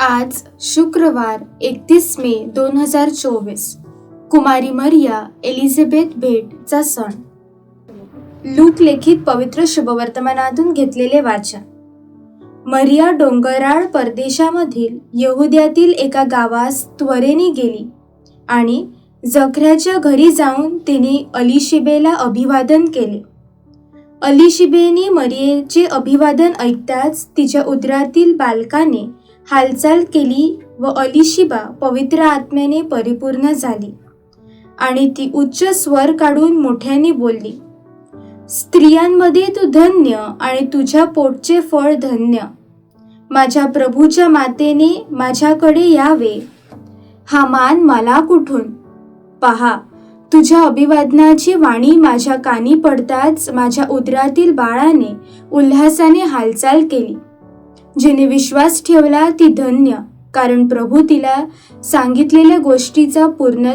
आज शुक्रवार एकतीस मे दोन हजार चोवीस. कुमारी मरिया एलिझाबेथ भेटचा सण. लूक लेखित पवित्र शुभवर्तमानातून घेतलेले वाचन. मरिया डोंगराळ परदेशामधील यहुद्यातील एका गावास त्वरेने गेली आणि जखऱ्याच्या घरी जाऊन तिने अलिशिबेला अभिवादन केले. अलिशिबेने मरियेचे अभिवादन ऐकताच तिच्या उदरातील बालकाने हालचाल केली व अलिशिबा पवित्र आत्म्याने परिपूर्ण झाली. आणि ती उच्च स्वर काढून मोठ्याने बोलली स्त्रियांमध्ये तू धन्य आणि तुझ्या पोटचे फळ धन्य. माझ्या प्रभूच्या मातेने माझ्याकडे यावे. हा मान मला कुठून? पहा तुझ्या अभिवादनाची वाणी माझ्या कानी पडताच माझ्या उदरातील बाळाने उल्हासाने हालचाल केली. जिने विश्वास ठेवला ती धन्य कारण प्रभू तिला सांगितलेल्या गोष्टीचा पूर्ण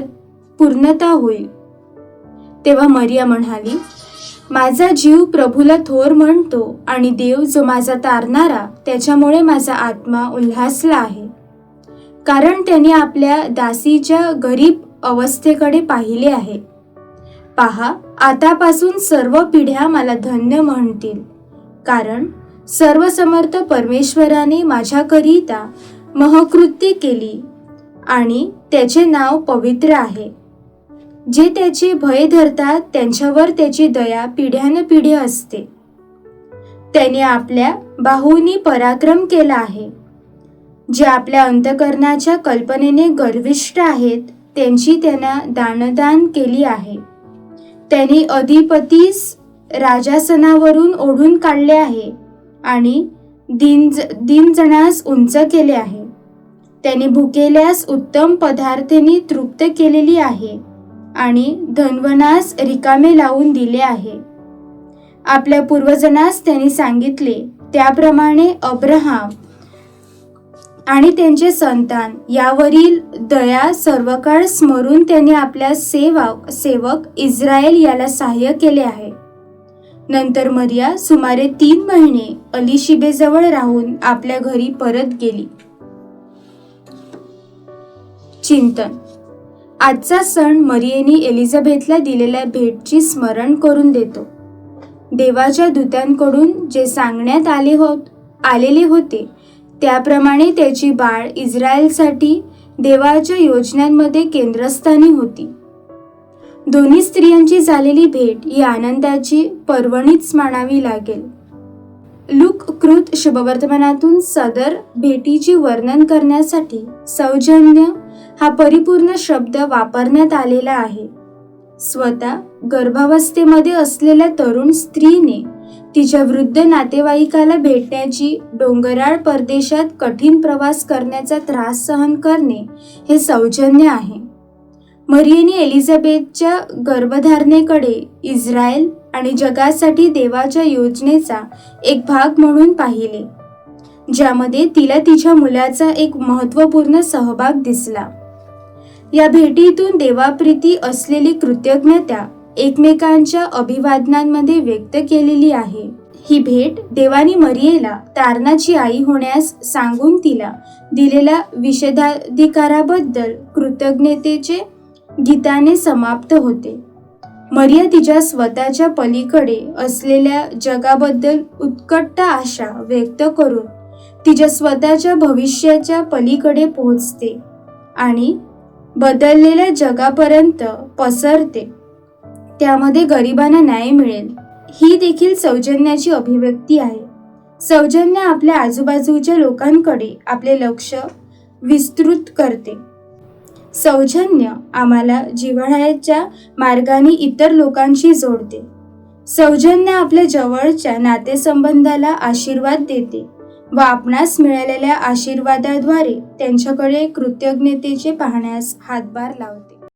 पूर्णता होईल. तेव्हा मरिया म्हणाली माझा जीव प्रभूला थोर म्हणतो आणि देव जो माझा तारणारा त्याच्यामुळे माझा आत्मा उल्हासला आहे. कारण त्याने आपल्या दासीच्या गरीब अवस्थेकडे पाहिले आहे. पहा आतापासून सर्व पिढ्या मला धन्य म्हणतील. कारण सर्वसमर्थ परमेश्वराने माझ्याकरिता महकृत्य केली आणि त्याचे नाव पवित्र आहे. जे त्याचे भय धरतात त्यांच्यावर त्याची दया पिढ्यानपिढी असते. त्याने आपल्या बाहूनी पराक्रम केला आहे. जे आपल्या अंतकरणाच्या कल्पनेने गर्विष्ट आहेत त्यांची त्यांना दानदान केली आहे. त्यांनी अधिपतीस राजासनावरून ओढून काढले आहे आणि दिन दिनजणास उंच केले आहे. त्याने भुकेल्यास उत्तम पदार्थांनी तृप्त केलेली आहे आणि धनवनास रिकामे लावून दिले आहे. आपल्या पूर्वजनास त्यांनी सांगितले त्याप्रमाणे अब्रहाम आणि त्यांचे संतान. यावरील दया सर्व काळ स्मरून त्यांनी आपल्या सेवा सेवक इस्रायल याला सहाय्य केले आहे. नंतर मरिया सुमारे तीन महिने अलिशिबेजवळ राहून आपल्या घरी परत गेली. चिंतन. आजचा सण मरियेनी एलिझाबेथला दिलेल्या भेटची स्मरण करून देतो. देवाच्या दूतांकडून जे सांगण्यात आले होत आलेले होते त्याप्रमाणे त्याची बाळ इस्रायलसाठी देवाच्या योजनांमध्ये केंद्रस्थानी होती. दोन्ही स्त्रियांची झालेली भेट ही आनंदाची पर्वणीच मानावी लागेल. लुककृत शुभवर्तमानातून सदर भेटीची वर्णन करण्यासाठी सौजन्य हा परिपूर्ण शब्द वापरण्यात आलेला आहे. स्वतः गर्भावस्थेमध्ये असलेल्या तरुण स्त्रीने तिच्या वृद्ध नातेवाईकाला भेटण्याची डोंगराळ परदेशात कठीण प्रवास करण्याचा त्रास सहन करणे हे सौजन्य आहे. मरियेने एलिझाबेथच्या गर्भधारणेकडे इस्रायल आणि जगासाठी देवाच्या योजनेचा एक भाग म्हणून पाहिले ज्यामध्ये तिला तिच्या मुलाचा एक महत्त्वपूर्ण सहभाग दिसला. या भेटीतून देवाप्रीती असलेली कृतज्ञता एकमेकांच्या अभिवादनांमध्ये व्यक्त केलेली आहे. ही भेट देवानी मरियेला तारणाची आई होण्यास सांगून तिला दिलेल्या विषेधाधिकाराबद्दल कृतज्ञतेचे गीताने समाप्त होते. मरिया तिच्या स्वतःच्या पलीकडे असलेल्या जगाबद्दल उत्कट आशा व्यक्त करून तिच्या स्वतःच्या भविष्याच्या पलीकडे पोहोचते आणि बदललेल्या जगापर्यंत पसरते. त्यामध्ये गरिबांना न्याय मिळेल. ही देखील सौजन्याची अभिव्यक्ती आहे. सौजन्य आपल्या आजूबाजूच्या लोकांकडे आपले लक्ष विस्तृत करते. सौजन्य आम्हाला जिव्हाळ्याच्या मार्गाने इतर लोकांशी जोडते. सौजन्य आपल्या जवळच्या नातेसंबंधाला आशीर्वाद देते व आपणास मिळालेल्या आशीर्वादाद्वारे त्यांच्याकडे कृतज्ञतेचे पाहण्यास हातभार लावते.